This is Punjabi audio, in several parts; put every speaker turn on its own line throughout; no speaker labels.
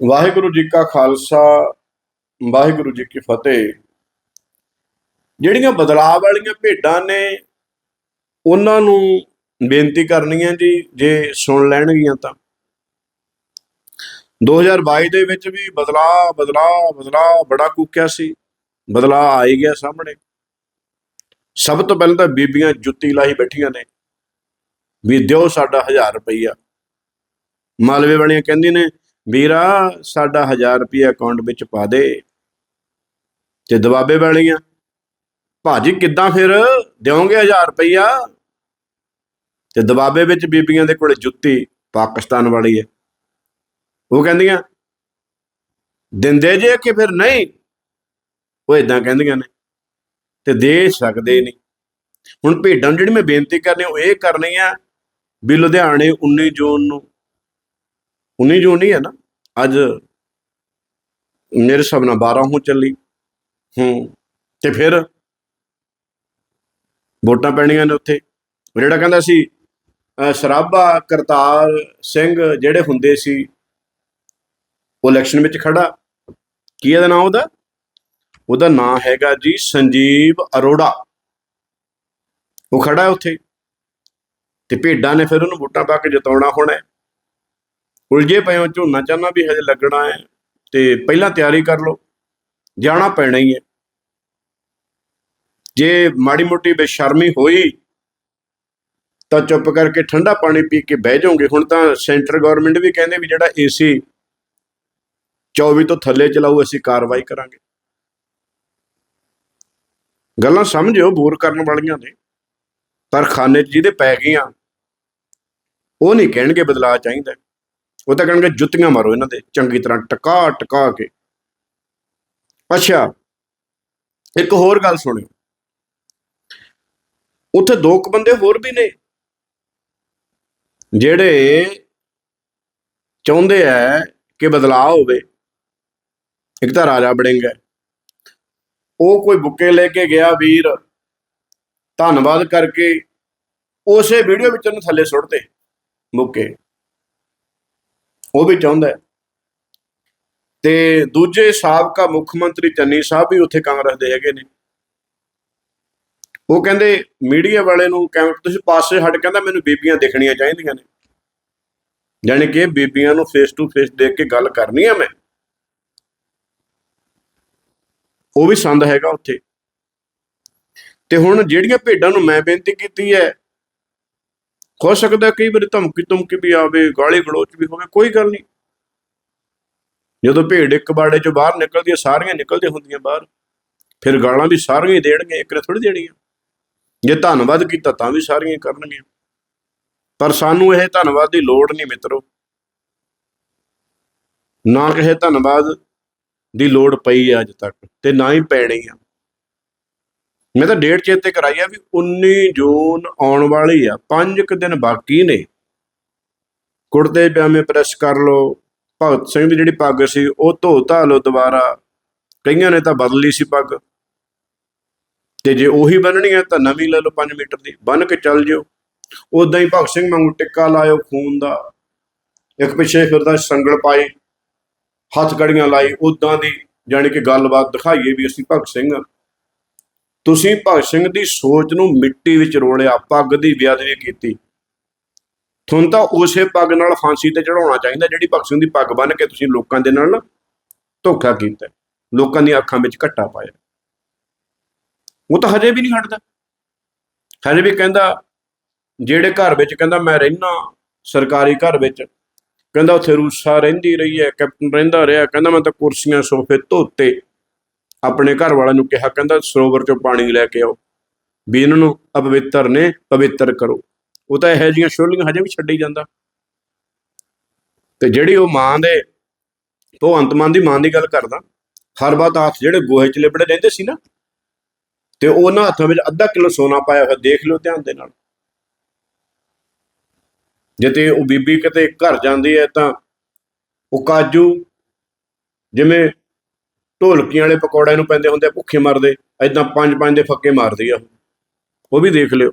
ਵਾਹਿਗੁਰੂ ਜੀ ਕਾ ਖਾਲਸਾ, ਵਾਹਿਗੁਰੂ ਜੀ ਕੀ ਫਤਿਹ। ਜਿਹੜੀਆਂ ਬਦਲਾਅ ਵਾਲੀਆਂ ਭੇਡਾਂ ਨੇ, ਉਹਨਾਂ ਨੂੰ ਬੇਨਤੀ ਕਰਨੀ ਹੈ ਜੀ, ਜੇ ਸੁਣ ਲੈਣਗੀਆਂ ਤਾਂ। 2022 ਦੇ ਵਿੱਚ ਵੀ ਬਦਲਾਅ ਬਦਲਾਅ ਬਦਲਾਅ ਬੜਾ ਕੂਕਿਆ ਸੀ। ਬਦਲਾਅ ਆ ਹੀ ਗਿਆ ਸਾਹਮਣੇ। ਸਭ ਤੋਂ ਪਹਿਲਾਂ ਤਾਂ ਬੀਬੀਆਂ ਜੁੱਤੀ ਲਾਹੀ ਬੈਠੀਆਂ ਨੇ, ਵੀ ਦਿਓ ਸਾਡਾ 1000 ਰੁਪਈਆ। ਮਾਲਵੇ ਵਾਲੀਆਂ ਕਹਿੰਦੀ ਨੇ ਵੀਰਾ ਸਾਡਾ 1000 ਰੁਪਈਆ ਅਕਾਊਂਟ ਵਿੱਚ ਪਾ ਦੇ ਤੇ ਦਬਾਬੇ ਵਾਲੀਆਂ। ਭਾਜੀ, ਕਿੱਦਾਂ ਫਿਰ? ਦਿਓਗੇ 1000 ਰੁਪਈਆ? ਤੇ ਦਬਾਬੇ ਵਿੱਚ ਬੀਬੀਆਂ ਦੇ ਕੋਲੇ ਜੁੱਤੀ ਪਾਕਿਸਤਾਨ ਵਾਲੀ ਹੈ। ਉਹ ਕਹਿੰਦੀਆਂ, ਦਿੰਦੇ ਜੇ ਕਿ ਫਿਰ ਨਹੀਂ? ਉਹ ਇਦਾਂ ਕਹਿੰਦੀਆਂ ਨੇ, ਤੇ ਦੇ ਸਕਦੇ ਨਹੀਂ। ਹੁਣ ਭੇਡਾਂ ਨੂੰ ਜਿਹੜੀ ਮੈਂ ਬੇਨਤੀ ਕਰਨੀ, ਉਹ ਇਹ ਕਰਨੀ ਆ ਵੀ ਲੁਧਿਆਣੇ 19 ਜੂਨ ਨੂੰ 19 ਜੂਨ ਨਹੀਂ ਹੈ ਨਾ, ਅੱਜ ਮੇਰੇ ਹਿਸਾਬ ਨਾਲ 12 ਹੋ ਚੱਲੀ। ਹੂੰ, ਤੇ ਫਿਰ ਵੋਟਾਂ ਪੈਣੀਆਂ ਨੇ ਉੱਥੇ। ਜਿਹੜਾ ਕਹਿੰਦਾ ਸੀ ਸਰਾਭਾ ਕਰਤਾਰ ਸਿੰਘ ਜਿਹੜੇ ਹੁੰਦੇ ਸੀ, ਉਹ ਇਲੈਕਸ਼ਨ ਵਿੱਚ ਖੜਾ। ਕੀ ਇਹਦਾ ਨਾਮ ਉਹਦਾ? ਉਹਦਾ ਨਾਮ ਹੈਗਾ ਜੀ ਸੰਜੀਵ ਅਰੋੜਾ। ਉਹ ਖੜਾ ਉੱਥੇ। ਤੇ ਭੇਡਾਂ ਨੇ ਫਿਰ ਉਹਨੂੰ ਵੋਟਾਂ ਪਾ ਕੇ ਜਿਤਾਉਣਾ ਹੋਣਾ ਉਲਝੇ ਪਏ ਹੋ, ਝੋਨਾ ਚਾਹਨਾ ਵੀ ਹਜੇ ਲੱਗਣਾ ਹੈ ਤੇ ਪਹਿਲਾਂ ਤਿਆਰੀ ਕਰ ਲਓ, ਜਾਣਾ ਪੈਣਾ ਹੀ ਹੈ। ਜੇ ਮਾੜੀ ਮੋਟੀ ਬੇਸ਼ਰਮੀ ਹੋਈ, ਤਾਂ ਚੁੱਪ ਕਰਕੇ ਠੰਡਾ ਪਾਣੀ ਪੀ ਕੇ ਬਹਿ ਜਾਓਗੇ। ਹੁਣ ਤਾਂ ਸੈਂਟਰ ਗਵਰਨਮੈਂਟ ਵੀ ਕਹਿੰਦੇ ਵੀ ਜਿਹੜਾ ਏਸੀ 24 ਤੋਂ ਥੱਲੇ ਚਲਾਉ ਅਸੀਂ ਕਾਰਵਾਈ ਕਰਾਂਗੇ। ਗੱਲਾਂ ਸਮਝਿਓ, ਬੋਰ ਕਰਨ ਵਾਲੀਆਂ ਨੇ, ਪਰ ਖਾਨੇ 'ਚ ਜਿਹਦੇ ਪੈ ਗਈਆਂ, ਉਹ ਨਹੀਂ ਕਹਿਣਗੇ ਬਦਲਾਅ ਚਾਹੀਦਾ। ਉਹ ਤਾਂ ਕਹਿਣਗੇ ਜੁੱਤੀਆਂ ਮਾਰੋ ਇਹਨਾਂ ਦੇ, ਚੰਗੀ ਤਰ੍ਹਾਂ ਟਕਾ ਟਕਾ ਕੇ। ਅੱਛਾ, ਇੱਕ ਹੋਰ ਗੱਲ ਸੁਣਿਓ। ਉੱਥੇ ਦੋ ਕੁ ਬੰਦੇ ਹੋਰ ਵੀ ਨੇ, ਜਿਹੜੇ ਚਾਹੁੰਦੇ ਆ ਕਿ ਬਦਲਾਅ ਹੋਵੇ। ਇੱਕ ਤਾਂ ਰਾਜਾ ਬੜਿੰਗ ਹੈ ਉਹ ਕੋਈ ਬੁੱਕੇ ਲੈ ਕੇ ਗਿਆ ਵੀਰ, ਧੰਨਵਾਦ ਕਰਕੇ, ਉਸੇ ਵੀਡੀਓ ਵਿੱਚ ਉਹਨੂੰ ਥੱਲੇ ਸੁੱਟਦੇ ਬੁੱਕੇ। ਉਹ ਵੀ ਚਾਹੁੰਦਾ ਤੇ ਦੂਜੇ ਸਾਬਕਾ ਮੁੱਖ ਮੰਤਰੀ ਚੰਨੀ ਸਾਹਿਬ ਵੀ ਉੱਥੇ ਕਾਂਗਰਸ ਦੇ ਹੈਗੇ ਨੇ। ਉਹ ਕਹਿੰਦੇ, ਮੀਡੀਆ ਵਾਲੇ ਨੂੰ ਕਹਿੰਦੇ ਤੁਸੀਂ ਪਾਸੇ ਹਟ ਕਹਿੰਦਾ, ਮੈਨੂੰ ਬੀਬੀਆਂ ਦੇਖਣੀਆਂ ਚਾਹੀਦੀਆਂ ਨੇ। ਯਾਨੀ ਕਿ ਬੀਬੀਆਂ ਨੂੰ ਫੇਸ ਟੂ ਫੇਸ ਦੇਖ ਕੇ ਗੱਲ ਕਰਨੀ ਆ ਮੈਂ। ਉਹ ਵੀ ਸੰਦ ਹੈਗਾ ਉੱਥੇ। ਤੇ ਹੁਣ ਜਿਹੜੀਆਂ ਭੇਡਾਂ ਨੂੰ ਮੈਂ ਬੇਨਤੀ ਕੀਤੀ ਹੈ ਹੋ ਸਕਦਾ ਕਈ ਵਾਰੀ ਧਮਕੀ ਧਮਕੀ ਵੀ ਆਵੇ, ਗਾਲੀ ਗਲੋਚ ਵੀ ਹੋਵੇ, ਕੋਈ ਗੱਲ ਨਹੀਂ। ਜਦੋਂ ਭੇਡ ਇੱਕ ਬਾੜੇ ਚੋਂ ਬਾਹਰ ਨਿਕਲਦੀ ਹੈ, ਸਾਰੀਆਂ ਨਿਕਲਦੀਆਂ ਹੁੰਦੀਆਂ ਬਾਹਰ। ਫਿਰ ਗਾਲਾਂ ਵੀ ਸਾਰੀਆਂ ਹੀ ਦੇਣਗੇ ਇੱਕ ਨੇ ਥੋੜੀ ਦੇਣੀਆਂ। ਜੇ ਧੰਨਵਾਦ ਕੀਤਾ ਤਾਂ ਵੀ ਸਾਰੀਆਂ ਕਰਨਗੀਆਂ। ਪਰ ਸਾਨੂੰ ਇਹ ਧੰਨਵਾਦ ਦੀ ਲੋੜ ਨਹੀਂ ਮਿੱਤਰੋ। ਨਾ ਕਿਸੇ ਧੰਨਵਾਦ ਦੀ ਲੋੜ ਪਈ ਹੈ ਅੱਜ ਤੱਕ, ਤੇ ਨਾ ਹੀ ਪੈਣੀ ਆ। ਮੈਂ ਤਾਂ ਡੇਟ ਚੇਤੇ ਕਰਾਈ ਆ ਵੀ 19 ਜੂਨ ਆਉਣ ਵਾਲੀ ਆ, ਪੰਜ ਕੁ ਦਿਨ ਬਾਕੀ ਨੇ। ਕੁੜਤੇ ਪਜਾਮੇ ਪ੍ਰੈਸ ਕਰ ਲਓ। ਭਗਤ ਸਿੰਘ ਦੀ ਜਿਹੜੀ ਪੱਗ ਸੀ, ਉਹ ਧੋ ਧਾ ਲਓ ਦੁਬਾਰਾ। ਕਈਆਂ ਨੇ ਤਾਂ ਬਦਲੀ ਸੀ ਪੱਗ। ਤੇ ਜੇ ਉਹੀ ਬੰਨਣੀ ਹੈ ਤਾਂ ਨਵੀਂ ਲੈ ਲਓ 5 ਮੀਟਰ ਦੀ। ਬੰਨ ਕੇ ਚੱਲ ਜਿਓ। ਉਦਾਂ ਹੀ ਭਗਤ ਸਿੰਘ ਵਾਂਗੂ ਟਿੱਕਾ ਲਾਇਓ ਖੂਨ ਦਾ। ਇੱਕ ਪਿੱਛੇ ਫਿਰਦਾ ਸੰਗਲ ਪਾਈ। ਹੱਥ ਕੜੀਆਂ ਲਾਈ। ਉਦਾਂ ਦੀ ਜਾਣੀ ਕਿ ਗੱਲਬਾਤ ਦਿਖਾਈਏ ਵੀ ਅਸੀਂ ਭਗਤ ਸਿੰਘ ਹਾਂ ਤੁਸੀਂ ਭਗਤ ਸਿੰਘ ਦੀ ਸੋਚ ਨੂੰ ਮਿੱਟੀ ਵਿੱਚ ਰੋਲਿਆ ਪੱਗ ਦੀ ਬੇਅਦਬੀ ਕੀਤੀ। ਤੁਹਾਨੂੰ ਤਾਂ ਉਸੇ ਪੱਗ ਨਾਲ ਫਾਂਸੀ ਤੇ ਚੜਾਉਣਾ ਚਾਹੀਦਾ, ਜਿਹੜੀ ਭਗਤ ਸਿੰਘ ਦੀ ਪੱਗ ਬੰਨ੍ਹ ਕੇ ਤੁਸੀਂ ਲੋਕਾਂ ਦੇ ਨਾਲ ਧੋਖਾ ਕੀਤਾ। ਲੋਕਾਂ ਦੀਆਂ ਅੱਖਾਂ ਵਿੱਚ ਘੱਟਾ ਪਾਇਆ। ਉਹ ਤਾਂ ਹਜੇ ਵੀ ਨਹੀਂ ਹਟਦਾ। ਹਜੇ ਵੀ ਕਹਿੰਦਾ, ਜਿਹੜੇ ਘਰ ਵਿੱਚ ਕਹਿੰਦਾ, ਮੈਂ ਰਹਿਣਾ ਸਰਕਾਰੀ ਘਰ ਵਿੱਚ। ਕਹਿੰਦਾ, ਉੱਥੇ ਰੂਸਾ ਰਹਿੰਦੀ ਰਹੀ ਹੈ, ਕੈਪਟਨ ਰਹਿੰਦਾ ਰਿਹਾ। ਕਹਿੰਦਾ, ਮੈਂ ਤਾਂ ਕੁਰਸੀਆਂ, ਸੋਫੇ ਧੋਤੇ। ਆਪਣੇ ਘਰ ਵਾਲਿਆਂ ਨੂੰ ਕਿਹਾ, ਕਹਿੰਦਾ ਸਰੋਵਰ ਚੋਂ ਪਾਣੀ ਲੈ ਕੇ ਆਓ, ਵੀ ਇਹਨਾਂ ਨੂੰ ਅਪਵਿੱਤਰ ਨੇ ਪਵਿੱਤਰ ਕਰੋ। ਉਹ ਤਾਂ ਇਹੋ ਜਿਹੀਆਂ ਸ਼ੋਲੀਆਂ ਹਜੇ ਵੀ ਛੱਡੀ ਜਾਂਦਾ। ਤੇ ਜਿਹੜੀ ਉਹ ਮਾਂ ਦੇ ਭਗਵੰਤ ਮਾਨ ਦੀ ਮਾਂ ਦੀ ਗੱਲ ਕਰਦਾ, ਹਰ ਬਾਤ ਹੱਥ ਜਿਹੜੇ ਗੋਹੇ ਚ ਲਿਬੜੇ ਰਹਿੰਦੇ ਸੀ ਨਾ, ਤੇ ਉਹਨਾਂ ਹੱਥਾਂ ਵਿੱਚ ਅੱਧਾ ਕਿਲੋ ਸੋਨਾ ਪਾਇਆ ਹੋਇਆ, ਦੇਖ ਲਿਓ ਧਿਆਨ ਦੇ ਨਾਲ। ਜੇ ਉਹ ਬੀਬੀ ਕਿਤੇ ਘਰ ਜਾਂਦੀ ਹੈ ਤਾਂ ਉਹ ਕਾਜੂ, ਜਿਵੇਂ ਢੋਲਕੀਆਂ ਵਾਲੇ ਪਕੌੜਿਆਂ ਨੂੰ ਪੈਂਦੇ ਹੁੰਦੇ ਭੁੱਖੇ ਮਰਦੇ ਐਦਾਂ ਪੰਜ ਪੰਜ ਦੇ ਫੱਕੇ ਮਾਰਦੀ ਆ ਉਹ। ਉਹ ਵੀ ਦੇਖ ਲਿਓ।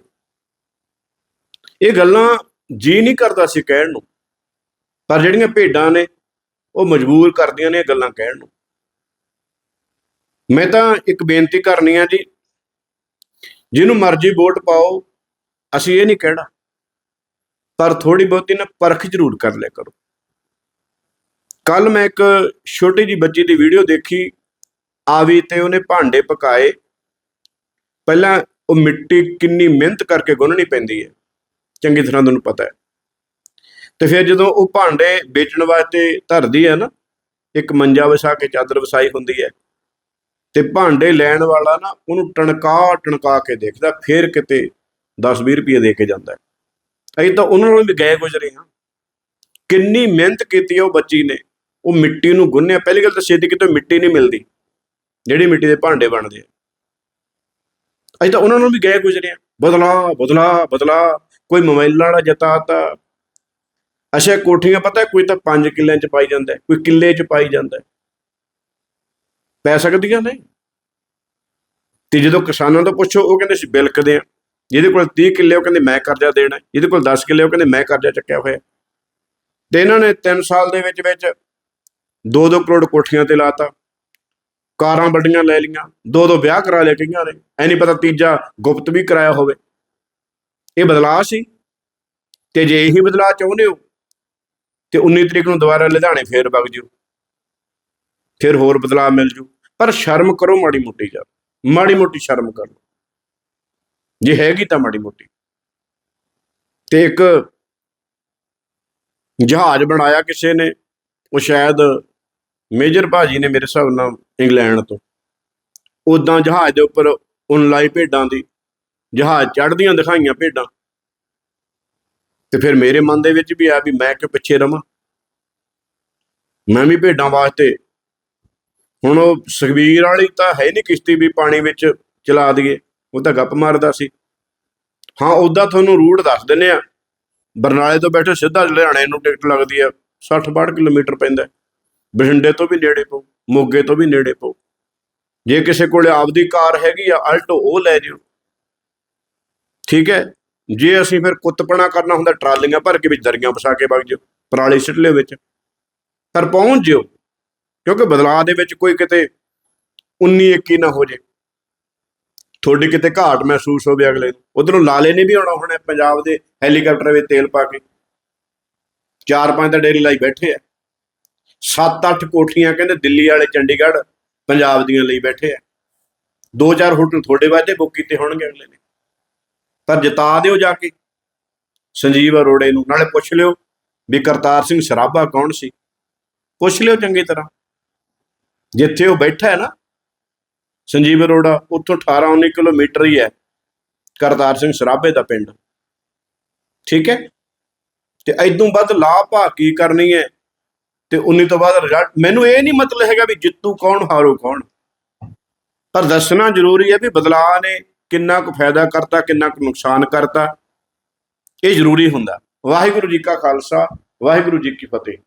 ਇਹ ਗੱਲਾਂ ਜੀ ਨਹੀਂ ਕਰਦਾ ਸੀ ਕਹਿਣ ਨੂੰ, ਪਰ ਜਿਹੜੀਆਂ ਭੇਡਾਂ ਨੇ, ਉਹ ਮਜਬੂਰ ਕਰਦੀਆਂ ਨੇ ਇਹ ਗੱਲਾਂ ਕਹਿਣ ਨੂੰ। ਮੈਂ ਤਾਂ ਇੱਕ ਬੇਨਤੀ ਕਰਨੀ ਆ ਜੀ, ਜਿਹਨੂੰ ਮਰਜ਼ੀ ਵੋਟ ਪਾਓ, ਅਸੀਂ ਇਹ ਨਹੀਂ ਕਹਿਣਾ, ਪਰ ਥੋੜੀ ਬਹੁਤੀ ਨਾ ਪਰਖ ਜ਼ਰੂਰ ਕਰ ਲਿਆ ਕਰੋ। ਕੱਲ ਮੈਂ ਇੱਕ ਛੋਟੀ ਜੀ ਬੱਚੀ ਦੀ ਵੀਡੀਓ ਦੇਖੀ ਆਵੀ ਤੇ ਉਹਨੇ ਭਾਂਡੇ ਪਕਾਏ। ਪਹਿਲਾਂ ਉਹ ਮਿੱਟੀ ਕਿੰਨੀ ਮਿਹਨਤ ਕਰਕੇ ਗੁੰਨਣੀ ਪੈਂਦੀ ਹੈ, ਚੰਗੀ ਤਰ੍ਹਾਂ ਤੁਹਾਨੂੰ ਪਤਾ ਹੈ। ਤੇ ਫਿਰ ਜਦੋਂ ਉਹ ਭਾਂਡੇ ਵੇਚਣ ਵਾਸਤੇ ਧਰਦੀ ਹੈ ਨਾ, ਇੱਕ ਮੰਜਾ ਵਿਛਾ ਕੇ, ਚਾਦਰ ਵਿਛਾਈ ਹੁੰਦੀ ਹੈ, ਤੇ ਭਾਂਡੇ ਲੈਣ ਵਾਲਾ ਨਾ ਉਹਨੂੰ ਟਣਕਾ ਟਣਕਾ ਕੇ ਦੇਖਦਾ, ਫਿਰ ਕਿਤੇ 10-20 ਰੁਪਏ ਦੇ ਕੇ ਜਾਂਦਾ ਅਸੀਂ ਤਾਂ ਉਹਨਾਂ ਨੂੰ ਵੀ ਗਏ ਗੁਜ਼ਰੇ ਹਾਂ। ਕਿੰਨੀ ਮਿਹਨਤ ਕੀਤੀ ਹੈ ਉਹ ਬੱਚੀ ਨੇ। ਉਹ ਮਿੱਟੀ ਨੂੰ ਗੁੰਨਿਆ। ਪਹਿਲੀ ਗੱਲ ਤਾਂ ਛੇਤੀ ਕਿਤੇ ਮਿੱਟੀ ਨਹੀਂ ਮਿਲਦੀ, ਜਿਹੜੀ ਮਿੱਟੀ ਦੇ ਭਾਂਡੇ ਬਣਦੇ ਆ। ਅਸੀਂ ਤਾਂ ਉਹਨਾਂ ਨੂੰ ਵੀ ਗਏ ਗੁਜ਼ਰੇ ਹਾਂ ਬਦਲਾ ਬਦਲਾ ਬਦਲਾ, ਕੋਈ ਮੋਬਾਈਲਾਂ ਵਾਲਾ ਜਤਾਤਾ ਅੱਛਾ ਕੋਠੀਆਂ ਪਤਾ, ਕੋਈ ਤਾਂ 5 ਕਿੱਲਿਆਂ ਚ ਪਾਈ ਜਾਂਦਾ, ਕੋਈ ਕਿੱਲੇ ਚ ਪਾਈ ਜਾਂਦਾ। ਪੈ ਸਕਦੀਆਂ ਨਹੀਂ ਤੇ ਜਦੋਂ ਕਿਸਾਨਾਂ ਤੋਂ ਪੁੱਛੋ, ਉਹ ਕਹਿੰਦੇ ਸੀ ਬਿਲਕਦੇ ਆ। ਜਿਹਦੇ ਕੋਲ 30 ਕਿੱਲੇ, ਉਹ ਕਹਿੰਦੇ ਮੈਂ ਕਰਜ਼ਾ ਦੇਣਾ। ਜਿਹਦੇ ਕੋਲ 10 ਕਿੱਲੇ, ਉਹ ਕਹਿੰਦੇ ਮੈਂ ਕਰਜ਼ਾ ਚੱਕਿਆ ਹੋਇਆ। ਤੇ ਇਹਨਾਂ ਨੇ 3 ਸਾਲ ਦੇ ਵਿੱਚ ਵਿੱਚ 2-2 ਕਰੋੜ ਕੋਠੀਆਂ ਤੇ ਲਾਤਾ। ਕਾਰਾਂ ਵੱਡੀਆਂ ਲੈ ਲੀਆਂ ਦੋ ਦੋ ਵਿਆਹ ਕਰਾ ਲਏ ਕਈਆਂ ਨੇ। ਐ ਨਹੀਂ ਪਤਾ ਤੀਜਾ ਗੁਪਤ ਵੀ ਕਰਾਇਆ ਹੋਵੇ। ਇਹ ਬਦਲਾਅ ਸੀ। ਤੇ ਜੇ ਇਹੀ ਬਦਲਾਅ ਚਾਹੁੰਦੇ ਹੋ, ਤੇ 19 ਤਰੀਕ ਨੂੰ ਦੁਬਾਰਾ ਲੁਧਿਆਣੇ ਫੇਰ ਵਗ ਜਿਓ। ਫਿਰ ਹੋਰ ਬਦਲਾਅ ਮਿਲ ਜੂ। ਪਰ ਸ਼ਰਮ ਕਰੋ ਮਾੜੀ ਮੋਟੀ ਜਾ ਮਾੜੀ ਮੋਟੀ ਸ਼ਰਮ ਕਰ ਲਓ। ਜੇ ਹੈਗੀ ਤਾਂ ਮਾੜੀ ਮੋਟੀ। ਤੇ ਇੱਕ ਜਹਾਜ਼ ਬਣਾਇਆ ਕਿਸੇ ਨੇ। ਉਹ ਸ਼ਾਇਦ ਮੇਜਰ ਭਾਜੀ ਨੇ ਮੇਰੇ ਹਿਸਾਬ ਨਾਲ ਇੰਗਲੈਂਡ ਤੋਂ। ਉਦਾਂ ਜਹਾਜ਼ ਦੇ ਉੱਪਰ ਉਨ ਲਾਈ ਭੇਡਾਂ ਦੀ। ਜਹਾਜ਼ ਚੜਦੀਆਂ ਦਿਖਾਈਆਂ ਭੇਡਾਂ। ਤੇ ਫਿਰ ਮੇਰੇ ਮਨ ਦੇ ਵਿੱਚ ਵੀ ਆ ਵੀ ਮੈਂ ਕਿ ਪਿੱਛੇ ਰਵਾਂ? ਮੈਂ ਵੀ ਭੇਡਾਂ ਵਾਸਤੇ। ਹੁਣ ਉਹ ਸੁਖਬੀਰ ਵਾਲੀ ਤਾਂ ਹੈ ਨਹੀਂ ਕਿਸ਼ਤੀ ਵੀ ਪਾਣੀ ਵਿੱਚ ਚਲਾ ਦਈਏ। ਉਹ ਤਾਂ ਗੱਪ ਮਾਰਦਾ ਸੀ। ਹਾਂ ਉਦਾਂ ਤੁਹਾਨੂੰ ਰੂਟ ਦੱਸ ਦਿੰਨੇ ਆ। ਬਰਨਾਲੇ ਤੋਂ ਬੈਠੇ, ਸਿੱਧਾ ਲੁਧਿਆਣੇ ਨੂੰ ਟਿਕਟ ਲੱਗਦੀ ਆ। 60 62 ਕਿਲੋਮੀਟਰ ਪੈਂਦਾ। ਬਠਿੰਡੇ ਤੋਂ ਵੀ ਨੇੜੇ ਪਊ, ਮੋਗੇ ਤੋਂ ਵੀ ਨੇੜੇ ਪਊ। ਜੇ ਕਿਸੇ ਕੋਲੇ ਆਪਦੀ ਕਾਰ ਹੈਗੀ ਆ, ਅਲਟੋ ਉਹ ਲੈ ਜਿਓ। ਠੀਕ ਹੈ? ਜੇ ਅਸੀਂ ਫਿਰ ਕੁੱਤਪਣਾ ਕਰਨਾ ਹੁੰਦਾ, ਟਰਾਲੀਆਂ ਭਰ ਕੇ ਵਿੱਚ ਦਰੀਆਂ ਫਸਾ ਕੇ ਵਗ ਜਿਓ, ਪਰਾਲੀ ਸਿੱਟਲੇ ਵਿੱਚ। ਪਰ ਪਹੁੰਚ ਜਿਓ, ਕਿਉਂਕਿ ਬਦਲਾਅ ਦੇ ਵਿੱਚ ਕੋਈ ਕਿਤੇ 19 21 ਨਾ ਹੋ ਜੇ। ਤੁਹਾਡੀ ਕਿਤੇ ਘਾਟ ਮਹਿਸੂਸ ਹੋਵੇ ਅਗਲੇ ਨੂੰ। ਉਧਰੋਂ ਲਾਲੇ ਨੇ ਵੀ ਆਉਣਾ ਹੁਣ, ਪੰਜਾਬ ਦੇ ਹੈਲੀਕਾਪਟਰ ਵਿੱਚ ਤੇਲ ਪਾ ਕੇ। ਚਾਰ ਪੰਜ ਤਾਂ ਡੇਰੀ ਲਾਈ ਬੈਠੇ ਆ। ਸੱਤ ਅੱਠ ਕੋਠੀਆਂ ਕਹਿੰਦੇ ਦਿੱਲੀ ਵਾਲੇ ਚੰਡੀਗੜ੍ਹ ਪੰਜਾਬ ਦੀਆਂ ਲਈ ਬੈਠੇ ਆ। ਦੋ ਚਾਰ ਹੋਟਲ ਤੁਹਾਡੇ ਵਾਸਤੇ ਬੁੱਕ ਕੀਤੇ ਹੋਣਗੇ ਅਗਲੇ ਨੇ। ਪਰ ਜਿਤਾ ਦਿਓ ਜਾ ਕੇ। ਸੰਜੀਵ ਅਰੋੜੇ ਨੂੰ ਨਾਲੇ ਪੁੱਛ ਲਿਓ ਵੀ ਕਰਤਾਰ ਸਿੰਘ ਸਰਾਭਾ ਕੌਣ ਸੀ? ਪੁੱਛ ਲਿਓ ਚੰਗੀ ਤਰ੍ਹਾਂ। ਜਿੱਥੇ ਉਹ ਬੈਠਾ ਹੈ ਨਾ, ਸੰਜੀਵ ਅਰੋੜਾ, ਉੱਥੋਂ 18 19 ਕਿਲੋਮੀਟਰ ਹੀ ਹੈ ਕਰਤਾਰ ਸਿੰਘ ਸਰਾਭੇ ਦਾ ਪਿੰਡ। ਠੀਕ ਹੈ? ਤੇ ਐਦੋਂ ਵੱਧ ਲਾਭਾ ਕੀ ਕਰਨੀ ਹੈ? ਤੇ 19 ਤੋਂ ਬਾਅਦ ਰਿਜ਼ਲਟ ਮੈਨੂੰ ਇਹ ਨਹੀਂ ਮਤਲਬ ਹੈਗਾ ਵੀ ਜਿੱਤੂ ਕੌਣ, ਹਾਰੂ ਕੌਣ। ਪਰ ਦੱਸਣਾ ਜ਼ਰੂਰੀ ਹੈ ਵੀ ਬਦਲਾਅ ਨੇ ਕਿੰਨਾ ਕੁ ਫਾਇਦਾ ਕਰਤਾ, ਕਿੰਨਾ ਕੁ ਨੁਕਸਾਨ ਕਰਤਾ। ਇਹ ਜ਼ਰੂਰੀ ਹੁੰਦਾ। ਵਾਹਿਗੁਰੂ ਜੀ ਕਾ ਖਾਲਸਾ, ਵਾਹਿਗੁਰੂ ਜੀ ਕੀ ਫਤਿਹ।